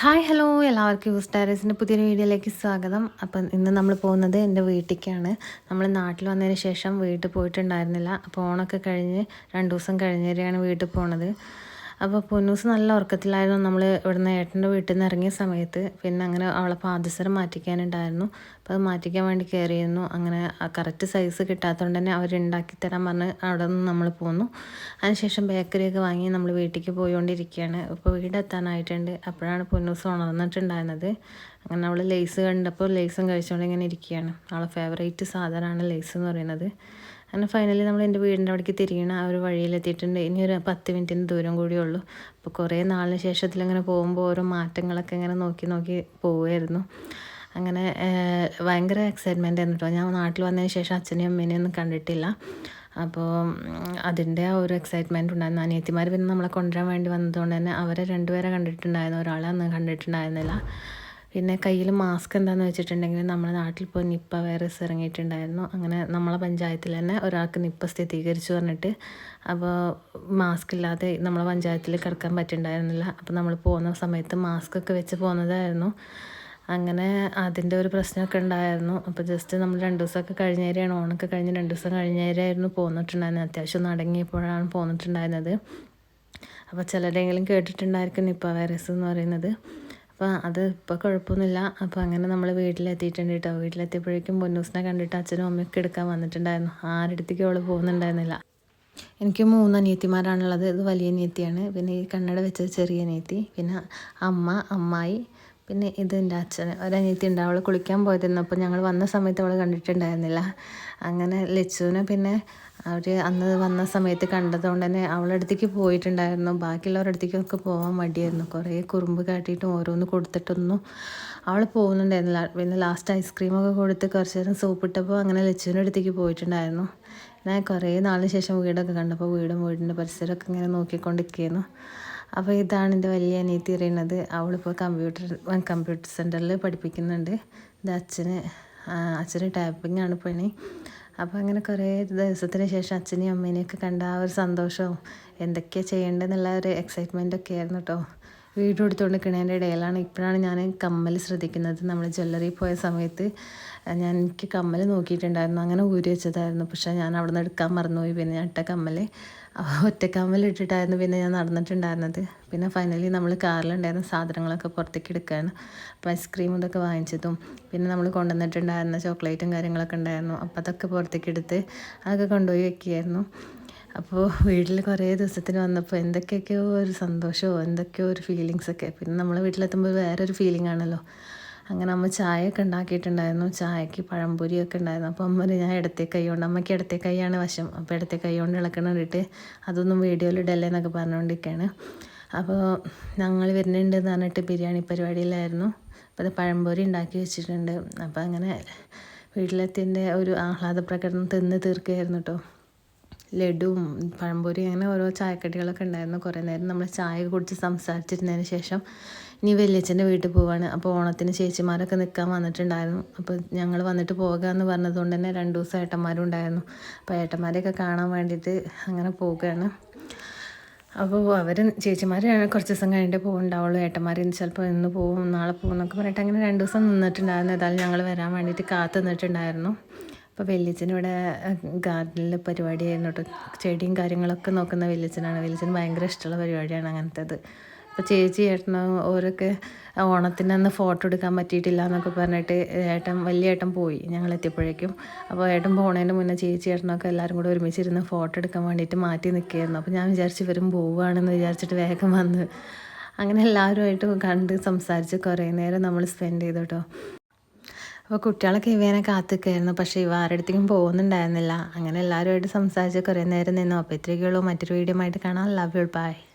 Hi hello. എല്ലാവർക്കും യൂസ് ടാരസിന്റെ പുതിയൊരു വീഡിയോയിലേക്ക് സ്വാഗതം. അപ്പം ഇന്ന് നമ്മൾ പോകുന്നത് എന്റെ വീട്ടിലേക്കാണ്. നമ്മൾ നാട്ടിൽ വന്നതിന് ശേഷം വീട്ടിൽ പോയിട്ടുണ്ടായിരുന്നില്ല. അപ്പോൾ ഓണൊക്കെ കഴിഞ്ഞ് രണ്ട് ദിവസം കഴിഞ്ഞേരെയാണ് വീട്ടിൽ പോണത്. അപ്പോൾ പൊന്നൂസ് നല്ല ഉറക്കത്തിലായിരുന്നു. നമ്മൾ ഇവിടുന്ന് ഏട്ടന്റെ വീട്ടിൽ നിന്ന് ഇറങ്ങിയ സമയത്ത്. പിന്നെ അങ്ങനെ അവളെ പാദസരം മാറ്റിക്കാനുണ്ടായിരുന്നു. അപ്പോൾ അത് മാറ്റിക്കാൻ വേണ്ടി കയറിയിരുന്നു. അങ്ങനെ കറക്റ്റ് സൈസ് കിട്ടാത്തതുകൊണ്ട് തന്നെ അവർ ഉണ്ടാക്കി തരാൻ പറഞ്ഞ് അവിടെ നിന്ന് നമ്മൾ പോന്നു. അതിനുശേഷം ബേക്കറിയൊക്കെ വാങ്ങി നമ്മൾ വീട്ടിലേക്ക് പോയിക്കൊണ്ടിരിക്കുകയാണ് ഇപ്പോൾ വീടെത്താനായിട്ടുണ്ട് അപ്പോഴാണ് പൊന്നൂസ് ഉണർന്നിട്ടുണ്ടായിരുന്നത്. അങ്ങനെ അവൾ ലേസ് കണ്ടപ്പോൾ ലേസും കഴിച്ചുകൊണ്ട് ഇങ്ങനെ ഇരിക്കുകയാണ്. അവളെ ഫേവറേറ്റ് സാധനമാണ് ലേസ് എന്ന് പറയുന്നത്. അങ്ങനെ ഫൈനലി നമ്മൾ എന്റെ വീടിന്റെ അവിടേക്ക് തിരിയണ ആ ഒരു വഴിയിലെത്തിയിട്ടുണ്ട്. ഇനി ഒരു പത്ത് മിനിറ്റിന്റെ ദൂരം കൂടിയേ ഉള്ളൂ. അപ്പോൾ കുറേ നാളിന് ശേഷത്തിൽ അങ്ങനെ പോകുമ്പോൾ ഓരോ മാറ്റങ്ങളൊക്കെ ഇങ്ങനെ നോക്കി നോക്കി പോവുമായിരുന്നു അങ്ങനെ ഭയങ്കര എക്സൈറ്റ്മെന്റ് ആയിരുന്നു ഞാൻ നാട്ടിൽ വന്നതിന് ശേഷം അച്ഛനെയും അമ്മേനെയും ഒന്നും കണ്ടിട്ടില്ല. അപ്പോൾ അതിന്റെ ആ ഒരു എക്സൈറ്റ്മെന്റ് ഉണ്ടായിരുന്നു. അനിയത്തിമാർ പിന്നെ നമ്മളെ കൊണ്ടുവരാൻ വേണ്ടി വന്നതുകൊണ്ട് തന്നെ അവരെ രണ്ടുപേരെ കണ്ടിട്ടുണ്ടായിരുന്നു. ഒരാളെ അന്ന് കണ്ടിട്ടുണ്ടായിരുന്നില്ല. പിന്നെ കയ്യിൽ മാസ്ക് എന്താണെന്ന് വെച്ചിട്ടുണ്ടെങ്കിൽ നമ്മുടെ നാട്ടിൽ ഇപ്പോൾ നിപ്പ വൈറസ് ഇറങ്ങിയിട്ടുണ്ടായിരുന്നു. അങ്ങനെ നമ്മളെ പഞ്ചായത്തിൽ തന്നെ ഒരാൾക്ക് നിപ്പ സ്ഥിരീകരിച്ചു പറഞ്ഞിട്ട് അപ്പോൾ മാസ്ക് ഇല്ലാതെ നമ്മളെ പഞ്ചായത്തിൽ കിടക്കാൻ പറ്റുന്നുണ്ടായിരുന്നില്ല അപ്പോൾ നമ്മൾ പോകുന്ന സമയത്ത് മാസ്ക് ഒക്കെ വെച്ച് പോകുന്നതായിരുന്നു. അങ്ങനെ അതിന്റെ ഒരു പ്രശ്നമൊക്കെ ഉണ്ടായിരുന്നു. അപ്പോൾ ജസ്റ്റ് നമ്മൾ രണ്ട് ദിവസമൊക്കെ കഴിഞ്ഞേരെയാണ് ഓണൊക്കെ കഴിഞ്ഞ് രണ്ട് ദിവസം കഴിഞ്ഞേരായിരുന്നു പോന്നിട്ടുണ്ടായിരുന്നത്. അത്യാവശ്യം നടങ്ങിയപ്പോഴാണ് പോന്നിട്ടുണ്ടായിരുന്നത്. അപ്പോൾ ചിലരെങ്കിലും കേട്ടിട്ടുണ്ടായിരിക്കും നിപ്പ വൈറസ് എന്ന് പറയുന്നത്. അപ്പോൾ അത് ഇപ്പോൾ കുഴപ്പമൊന്നുമില്ല. അപ്പോൾ അങ്ങനെ നമ്മൾ വീട്ടിലെത്തിയിട്ടുണ്ട് കേട്ടോ. വീട്ടിലെത്തിയപ്പോഴേക്കും പൊന്നൂസിനെ കണ്ടിട്ട് അച്ഛനും അമ്മയൊക്കെ എടുക്കാൻ വന്നിട്ടുണ്ടായിരുന്നു. ആരുടെത്തേക്കും അവൾ പോകുന്നുണ്ടായിരുന്നില്ല. എനിക്ക് മൂന്ന് അനിയത്തിമാരാണുള്ളത്. ഇത് വലിയ അനിയത്തിയാണ്. പിന്നെ ഈ കണ്ണട വെച്ചത് ചെറിയ അനിയത്തി. പിന്നെ അമ്മ അമ്മായി പിന്നെ ഇത് എന്റെ അച്ഛൻ ഒരനിയത്തി ഉണ്ട്. അവൾ കുളിക്കാൻ പോയതായിരുന്നു. അപ്പോൾ ഞങ്ങൾ വന്ന സമയത്ത് അവൾ കണ്ടിട്ടുണ്ടായിരുന്നില്ല. അങ്ങനെ ലച്ചുവിനെ പിന്നെ അവർ അന്ന് വന്ന സമയത്ത് കണ്ടതുകൊണ്ട് തന്നെ അവളുടെ അടുത്തേക്ക് പോയിട്ടുണ്ടായിരുന്നു. ബാക്കിയുള്ളവരുടെ അടുത്തേക്കൊക്കെ പോകാൻ മടിയായിരുന്നു. കുറേ കുറുമ്പ് കാട്ടിയിട്ടും ഓരോന്ന് കൊടുത്തിട്ടൊന്നും അവൾ പോകുന്നുണ്ടായിരുന്നില്ല. പിന്നെ ലാസ്റ്റ് ഐസ്ക്രീമൊക്കെ കൊടുത്ത് കുറച്ച് നേരം സോപ്പിട്ടപ്പോൾ അങ്ങനെ ലച്ചുവിന്റെ അടുത്തേക്ക് പോയിട്ടുണ്ടായിരുന്നു. ഞാൻ കുറേ നാളിന് ശേഷം വീടൊക്കെ കണ്ടപ്പോൾ വീടും വീടിന്റെ പരിസരമൊക്കെ ഇങ്ങനെ നോക്കിക്കൊണ്ടിരിക്കുകയായിരുന്നു. അപ്പോൾ ഇതാണ് എന്റെ വലിയ അനിയത്തി പറയുന്നത്. അവളിപ്പോൾ കമ്പ്യൂട്ടർ കമ്പ്യൂട്ടർ സെന്ററിൽ പഠിപ്പിക്കുന്നുണ്ട്. ഇത് അച്ഛന് അച്ഛന് ടൈപ്പിംഗ് ആണ് പണി. അപ്പോൾ അങ്ങനെ കുറേ ദിവസത്തിന് ശേഷം അച്ഛനെയും അമ്മേനെയൊക്കെ കണ്ട ആ ഒരു സന്തോഷവും എന്തൊക്കെയാണ് ചെയ്യേണ്ടതെന്നുള്ള ഒരു എക്സൈറ്റ്മെന്റൊക്കെ ആയിരുന്നു കേട്ടോ. വീഡിയോ എടുത്തുകൊണ്ട് നിൽക്കുന്നതിന്റെ ഇടയിലാണ്. ഇപ്പോഴാണ് ഞാൻ കമ്മൽ ശ്രദ്ധിക്കുന്നത്. നമ്മൾ ജ്വല്ലറി പോയ സമയത്ത് ഞാൻ എനിക്ക് കമ്മൽ നോക്കിയിട്ടുണ്ടായിരുന്നു. അങ്ങനെ ഊരി വെച്ചതായിരുന്നു. പക്ഷേ ഞാൻ അവിടെ നിന്ന് എടുക്കാൻ മറന്നുപോയി. പിന്നെ ഞാൻ ഇട്ട കമ്മൽ ഒറ്റ കമ്മൽ ഇട്ടിട്ടായിരുന്നു പിന്നെ ഞാൻ നടന്നിട്ടുണ്ടായിരുന്നത്. പിന്നെ ഫൈനലി നമ്മൾ കാറിലുണ്ടായിരുന്ന സാധനങ്ങളൊക്കെ പുറത്തേക്ക് എടുക്കുകയാണ്. അപ്പോൾ ഐസ്ക്രീം ഇതൊക്കെ വാങ്ങിച്ചതും പിന്നെ നമ്മൾ കൊണ്ടുവന്നിട്ടുണ്ടായിരുന്ന ചോക്ലേറ്റും കാര്യങ്ങളൊക്കെ ഉണ്ടായിരുന്നു. അപ്പോൾ അതൊക്കെ പുറത്തേക്ക് എടുത്ത് അതൊക്കെ കൊണ്ടുപോയി വെക്കുകയായിരുന്നു. അപ്പോൾ വീട്ടിൽ കുറേ ദിവസത്തിന് വന്നപ്പോൾ എന്തൊക്കെയൊക്കെയോ ഒരു സന്തോഷമോ എന്തൊക്കെയോ ഒരു ഫീലിങ്സൊക്കെ പിന്നെ നമ്മൾ വീട്ടിലെത്തുമ്പോൾ വേറൊരു ഫീലിംഗ് ആണല്ലോ. അങ്ങനെ അമ്മ ചായയൊക്കെ ഉണ്ടാക്കിയിട്ടുണ്ടായിരുന്നു. ചായക്ക് പഴംപൊരിയൊക്കെ ഉണ്ടായിരുന്നു. അപ്പോൾ അമ്മ ഞാൻ ഇടത്തെ കൈ കൊണ്ട് അമ്മയ്ക്ക് ഇടത്തെ കൈയാണ് വശം. അപ്പോൾ ഇടത്തെ കൈ കൊണ്ട് ഇളക്കണം കണ്ടിട്ട് അതൊന്നും വീഡിയോയിൽ ഇടല്ലേ എന്നൊക്കെ പറഞ്ഞുകൊണ്ടിരിക്കുകയാണ് അപ്പോൾ ഞങ്ങൾ വരുന്നുണ്ട് എന്ന് പറഞ്ഞിട്ട് ബിരിയാണി പരിപാടിയിലായിരുന്നു. അപ്പോൾ അത് പഴംപൊരി ഉണ്ടാക്കി വെച്ചിട്ടുണ്ട്. അപ്പോൾ അങ്ങനെ വീട്ടിലെത്തിന്റെ ഒരു ആഹ്ലാദ പ്രകടനം തിന്ന് തീർക്കുകയായിരുന്നു കേട്ടോ ലഡുവും പഴംപൊരി അങ്ങനെ ഓരോ ചായക്കടികളൊക്കെ ഉണ്ടായിരുന്നു കുറേ നേരം. നമ്മൾ ചായ കുടിച്ച് സംസാരിച്ചിരുന്നതിന് ശേഷം ഇനി വലിയച്ഛന്റെ വീട്ടിൽ പോവാണ്. അപ്പോൾ ഓണത്തിന് ചേച്ചിമാരൊക്കെ നിൽക്കാൻ വന്നിട്ടുണ്ടായിരുന്നു. അപ്പോൾ ഞങ്ങൾ വന്നിട്ട് പോകാമെന്ന് പറഞ്ഞതുകൊണ്ട് തന്നെ രണ്ട് ദിവസം ഏട്ടന്മാരും ഉണ്ടായിരുന്നു. അപ്പോൾ ഏട്ടന്മാരെയൊക്കെ കാണാൻ വേണ്ടിയിട്ട് അങ്ങനെ പോവുകയാണ് അപ്പോൾ അവർ ചേച്ചിമാർ കുറച്ച് ദിവസം കഴിഞ്ഞിട്ട് പോകുന്നുണ്ടാവുള്ളൂ ഏട്ടന്മാർ ചിലപ്പോൾ ഇന്ന് പോകും നാളെ പോകും എന്നൊക്കെ പറഞ്ഞിട്ട് അങ്ങനെ രണ്ട് ദിവസം നിന്നിട്ടുണ്ടായിരുന്നു. ഏതായാലും ഞങ്ങൾ വരാൻ വേണ്ടിയിട്ട് കാത്തു നിന്നിട്ടുണ്ടായിരുന്നു. അപ്പോൾ ഇവിടെ ഗാർഡനിൽ പരിപാടിയായിരുന്നു കേട്ടോ ചെടിയും കാര്യങ്ങളൊക്കെ നോക്കുന്ന വെല്ലിച്ചനാണ്. വെല്ലിച്ചന് ഭയങ്കര ഇഷ്ടമുള്ള പരിപാടിയാണ് അങ്ങനത്തേത്. അപ്പോൾ ചേച്ചി ഏട്ടനും ഓരൊക്കെ ഓണത്തിന് അന്ന് ഫോട്ടോ എടുക്കാൻ പറ്റിയിട്ടില്ല എന്നൊക്കെ പറഞ്ഞിട്ട് ഏട്ടൻ വലിയ ഏട്ടൻ പോയി. ഞങ്ങൾ എത്തിയപ്പോഴേക്കും. അപ്പോൾ ഏട്ടൻ പോണതിന് മുന്നേ ചേച്ചി ഏട്ടനൊക്കെ എല്ലാവരും കൂടെ ഒരുമിച്ചിരുന്ന് ഫോട്ടോ എടുക്കാൻ വേണ്ടിയിട്ട് മാറ്റി നിൽക്കുകയായിരുന്നു. അപ്പോൾ ഞാൻ വിചാരിച്ചു ഇവരും പോവുകയാണെന്ന് വിചാരിച്ചിട്ട് വേഗം വന്ന്. അങ്ങനെ എല്ലാവരുമായിട്ട് കണ്ട് സംസാരിച്ച് കുറേ നേരം നമ്മൾ സ്പെൻഡ് ചെയ്തു കേട്ടോ. അപ്പോൾ കുട്ടികളൊക്കെ ഇവനെ കാത്തിക്കായിരുന്നു. പക്ഷേ ഇവ ആരുടെത്തേക്കും പോകുന്നുണ്ടായിരുന്നില്ല. അങ്ങനെ എല്ലാവരുമായിട്ട് സംസാരിച്ച് കുറേ നേരം നിന്നു. അപ്പോൾ ഇത്രയൊക്കെയുള്ളൂ. മറ്റൊരു വീഡിയോ ആയിട്ട് കാണാം. Love you by